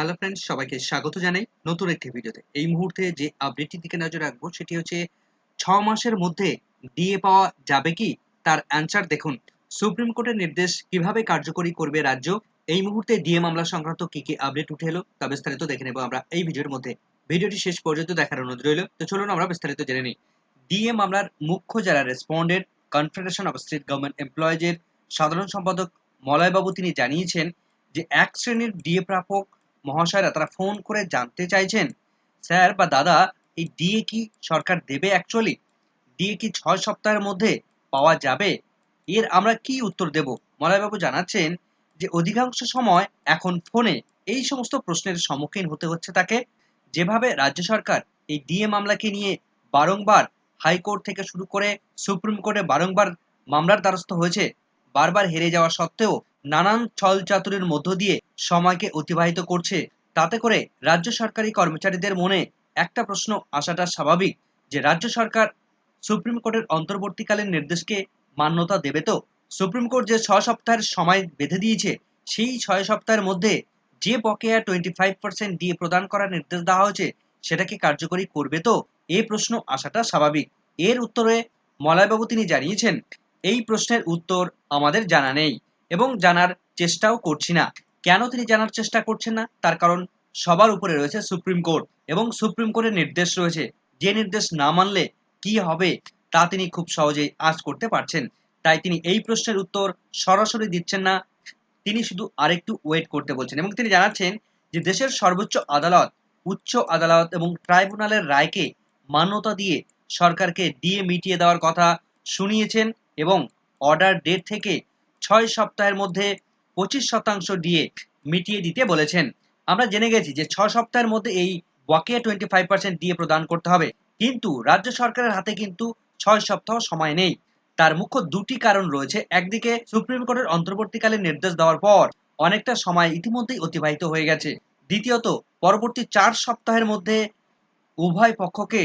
Hello friends সবাইকে স্বাগত জানাই নতুন একটি ভিডিওতে। এই মুহূর্তে যে আপডেটটির দিকে নজর রাখব, সেটি হচ্ছে ছ মাসের মধ্যে ডিএ পাওয়া যাবে কি? তার অ্যান্সার দেখুন। সুপ্রিম কোর্টের নির্দেশ কীভাবে কার্যকরী করবে রাজ্য? এই মুহূর্তে ডিএ মামলা সংক্রান্ত কি কি আপডেট উঠে এলো, তা বিস্তারিত দেখে নেব আমরা এই ভিডিওর মধ্যে। ভিডিওটি শেষ পর্যন্ত দেখার অনুরোধ রইল, তো চলুন আমরা বিস্তারিত জেনে নিই। ডিএ মামলার মুখ্য যারা respondent confederation of state government এমপ্লয়েজের সাধারণ সম্পাদক মলয়বাবু তিনি জানিয়েছেন যে এক শ্রেণির ডিএ প্রাপক মহাশয়রা তারা ফোন করে জানতে চাইছেন, স্যার বা দাদা, এই ডিএ কি সরকার দেবে অ্যাকচুয়ালি ডিএ কি ছয় সপ্তাহের মধ্যে পাওয়া যাবে? এর আমরা কি উত্তর দেব? মলয়বাবু জানাচ্ছেন যে, অধিকাংশ সময় এখন ফোনে এই সমস্ত প্রশ্নের সম্মুখীন হতে হচ্ছে তাকে। যেভাবে রাজ্য সরকার এই ডিএ মামলাকে নিয়ে বারংবার হাইকোর্ট থেকে শুরু করে সুপ্রিম কোর্টে বারংবার মামলার দ্বারস্থ হয়েছে, বারবার হেরে যাওয়া সত্ত্বেও নানান ছল চাতুরির মধ্য দিয়ে সময়কে অতিবাহিত করছে। তাতে করে রাজ্য সরকারি কর্মচারীদের মনে একটা প্রশ্ন আসাটা স্বাভাবিক যে, রাজ্য সরকার সুপ্রিম কোর্টের অন্তর্বর্তীকালীন নির্দেশকে মান্যতা দেবে তো? সুপ্রিম কোর্ট যে ছয় সপ্তাহের সময় বেঁধে দিয়েছে, সেই ছয় সপ্তাহের মধ্যে যে বকেয়া টোয়েন্টি ফাইভ পার্সেন্ট দিয়ে প্রদান করার নির্দেশ দেওয়া হয়েছে সেটাকে কার্যকরী করবে তো? এই প্রশ্ন আসাটা স্বাভাবিক। এর উত্তরে মলয়বাবু তিনি জানিয়েছেন, এই প্রশ্নের উত্তর আমাদের জানা নেই। এবং জানার চেষ্টাও করছি না। কেন তিনি জানার চেষ্টা করছেন না? তার কারণ সবার উপরে রয়েছে সুপ্রিম কোর্ট এবং সুপ্রিম কোর্টের নির্দেশ রয়েছে। যে নির্দেশ না মানলে কি হবে তা তিনি খুব সহজেই আজ করতে পারছেন। তাই তিনি এই প্রশ্নের উত্তর সরাসরি দিচ্ছেন না। তিনি শুধু আরেকটু ওয়েট করতে বলছেন এবং তিনি জানাচ্ছেন যে দেশের সর্বোচ্চ আদালত, উচ্চ আদালত এবং ট্রাইব্যুনালের রায়কে মান্যতা দিয়ে সরকারকে ডিএ মিটিয়ে দেওয়ার কথা শুনিয়েছেন এবং অর্ডার ডেট থেকে ছয় সপ্তাহের মধ্যে পঁচিশ শতাংশ ডিএ মিটিয়ে দিতে বলেছেন। আমরা জেনে গেছি যে ছয় সপ্তাহের মধ্যে এই বকেয়া টোয়েন্টি ফাইভ পার্সেন্ট ডিএ প্রদান করতে হবে। কিন্তু রাজ্য সরকারের হাতে কিন্তু ছয় সপ্তাহ সময় নেই। তার মুখ্য দুটি কারণ রয়েছে। একদিকে সুপ্রিম কোর্টের অন্তর্বর্তীকালীন নির্দেশ দেওয়ার পর অনেকটা সময় ইতিমধ্যেই অতিবাহিত হয়ে গেছে। দ্বিতীয়ত, পরবর্তী চার সপ্তাহের মধ্যে উভয় পক্ষকে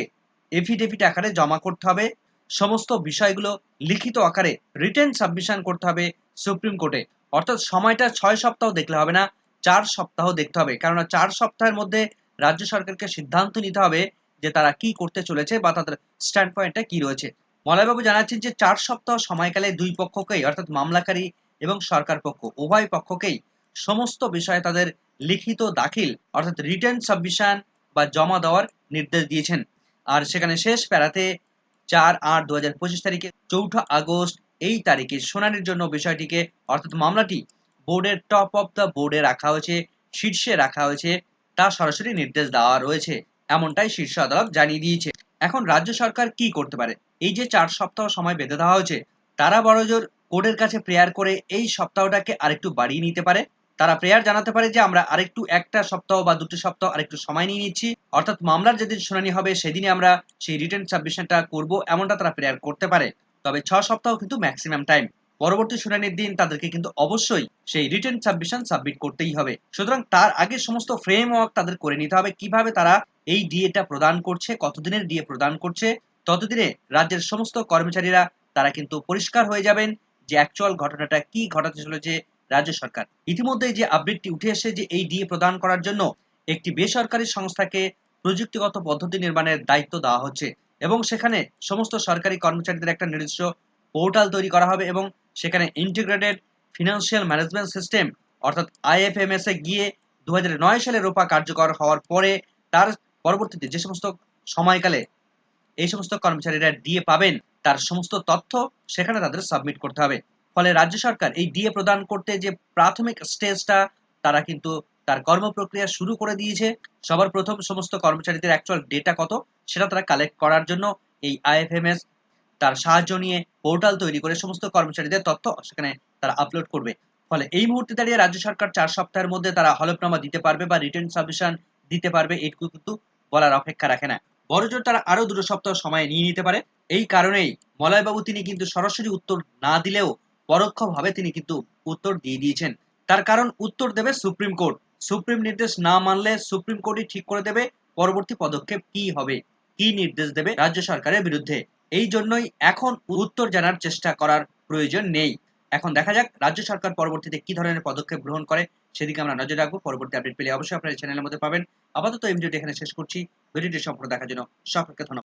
এফিডেভিট আকারে জমা করতে হবে। সমস্ত বিষয়গুলো লিখিত আকারে রিটেন সাবমিশন করতে হবে সুপ্রিম কোর্টে। অর্থাৎ সময়টা ছয় সপ্তাহ দেখলে হবে না, চার সপ্তাহ দেখতে হবে। কেননা চার সপ্তাহের মধ্যে রাজ্য সরকারকে সিদ্ধান্ত নিতে হবে যে তারা কি করতে চলেছে বা তাদের স্ট্যান্ড পয়েন্টটা কি রয়েছে। মলয়বাবু জানাচ্ছেন যে চার সপ্তাহ সময়কালে দুই পক্ষকেই, অর্থাৎ মামলাকারী এবং সরকার পক্ষ, উভয় পক্ষকেই সমস্ত বিষয়ে তাদের লিখিত দাখিল, অর্থাৎ রিটার্ন সাবমিশন বা জমা দেওয়ার নির্দেশ দিয়েছেন। আর সেখানে শেষ প্যারাতে চার আট দু হাজার পঁচিশ তারিখে চৌঠা আগস্ট এই তারিখে শুনানির জন্য বিষয়টিকে, অর্থাৎ মামলাটি বোর্ডের টপ অফ দ্য বোর্ডে রাখা হয়েছে, শীর্ষে রাখা হয়েছে, তা সরাসরি নির্দেশ দেওয়া রয়েছে, এমনটাই শীর্ষ আদালত জানিয়ে দিয়েছে। এখন রাজ্য সরকার কি করতে পারে? এই যে চার সপ্তাহ সময় বেঁধে দেওয়া হয়েছে, তারা বড়জোর কোর্টের কাছে প্রেয়ার করে এই সপ্তাহটাকে আরেকটু বাড়িয়ে নিতে পারে? তারা প্রেয়ার জানাতে পারে যে, আমরা আরেকটু একটা সপ্তাহ বা দুটো সপ্তাহ আরেকটু সময় নিয়ে নিচ্ছি। অর্থাৎ মামলার যেদিন শুনানি হবে সেদিনে আমরা সেই রিটার্ন সাবমিশনটা করব, এমনটা তারা প্রেয়ার করতে পারে। তবে ছ সপ্তাহ কিন্তু ম্যাক্সিমাম টাইম পরবর্তী শুনানির দিন তাদেরকে কিন্তু অবশ্যই সেই রিটার্ন সাবমিশন সাবমিট করতেই হবে। সুতরাং তার আগে সমস্ত ফ্রেমওয়ার্ক তাদের করে নিতে হবে, কীভাবে তারা এই ডিএটা প্রদান করছে, কতদিনের ডিএ প্রদান করছে। ততদিনে রাজ্যের সমস্ত কর্মচারীরা তারা কিন্তু পরিষ্কার হয়ে যাবেন যে অ্যাকচুয়াল ঘটনাটা কি ঘটাতে চলেছে রাজ্য সরকার। ইতিমধ্যে যে আপডেটটি উঠে এসে যে এই ডিএ প্রদান করার জন্য একটি বেসরকারি সংস্থাকে প্রযুক্তিগত পদ্ধতি নির্মাণের দায়িত্ব দেওয়া হচ্ছে এবং সেখানে সমস্ত সরকারি কর্মচারীদের একটা নির্দিষ্ট পোর্টাল তৈরি করা হবে এবং সেখানে ইন্টিগ্রেটেড ফিনান্সিয়াল ম্যানেজমেন্ট সিস্টেম অর্থাৎ আইএফএমএস এ গিয়ে দু হাজার নয় সালে রোপা কার্যকর হওয়ার পরে তার পরবর্তীতে যে সমস্ত সময়কালে এই সমস্ত কর্মচারীরা ডিএ পাবেন, তার সমস্ত তথ্য সেখানে তাদের সাবমিট করতে হবে। ফলে রাজ্য সরকার এই ডিএ প্রদান করতে যে প্রাথমিক স্টেজটা তারা কিন্তু তার কর্মপ্রক্রিয়া শুরু করে দিয়েছে। সবার প্রথম সমস্ত কর্মচারীদের অ্যাকচুয়াল ডেটা কত, সেটা তারা কালেক্ট করার জন্য এই আইএফএমএস তার সাহায্য নিয়ে পোর্টাল তৈরি করে সমস্ত কর্মচারীদের তথ্য সেখানে তারা আপলোড করবে। ফলে এই মুহূর্তে দাঁড়িয়ে রাজ্য সরকার চার সপ্তাহের মধ্যে তারা হলফনামা দিতে পারবে বা রিটার্ন সাবমিশন দিতে পারবে, এটুকু কিন্তু বলার অপেক্ষা রাখে না। বড়জোর তারা আরও দুটো সপ্তাহ সময় নিয়ে নিতে পারে। এই কারণেই মলয়বাবু তিনি কিন্তু সরাসরি উত্তর না দিলেও পরোক্ষভাবে তিনি কিন্তু উত্তর দিয়ে দিয়েছেন। তার কারণ উত্তর দেবে সুপ্রিম কোর্ট। সুপ্রিম নির্দেশ না মানলে সুপ্রিম কোর্টই ঠিক করে দেবে পরবর্তী পদক্ষেপ কি হবে, কি নির্দেশ দেবে রাজ্য সরকারের বিরুদ্ধে। এই জন্যই এখন উত্তর জানার চেষ্টা করার প্রয়োজন নেই। এখন দেখা যাক রাজ্য সরকার পরবর্তীতে কি ধরনের পদক্ষেপ গ্রহণ করে। সেদিকে আমরা নজর রাখব। পরবর্তী আপডেট পেলে অবশ্যই আপনার চ্যানেলের মধ্যে পাবেন। আপাতত এই ভিডিওটি এখানে শেষ করছি। ভিডিওটি সম্পূর্ণ দেখার জন্য সকলকে ধন্যবাদ।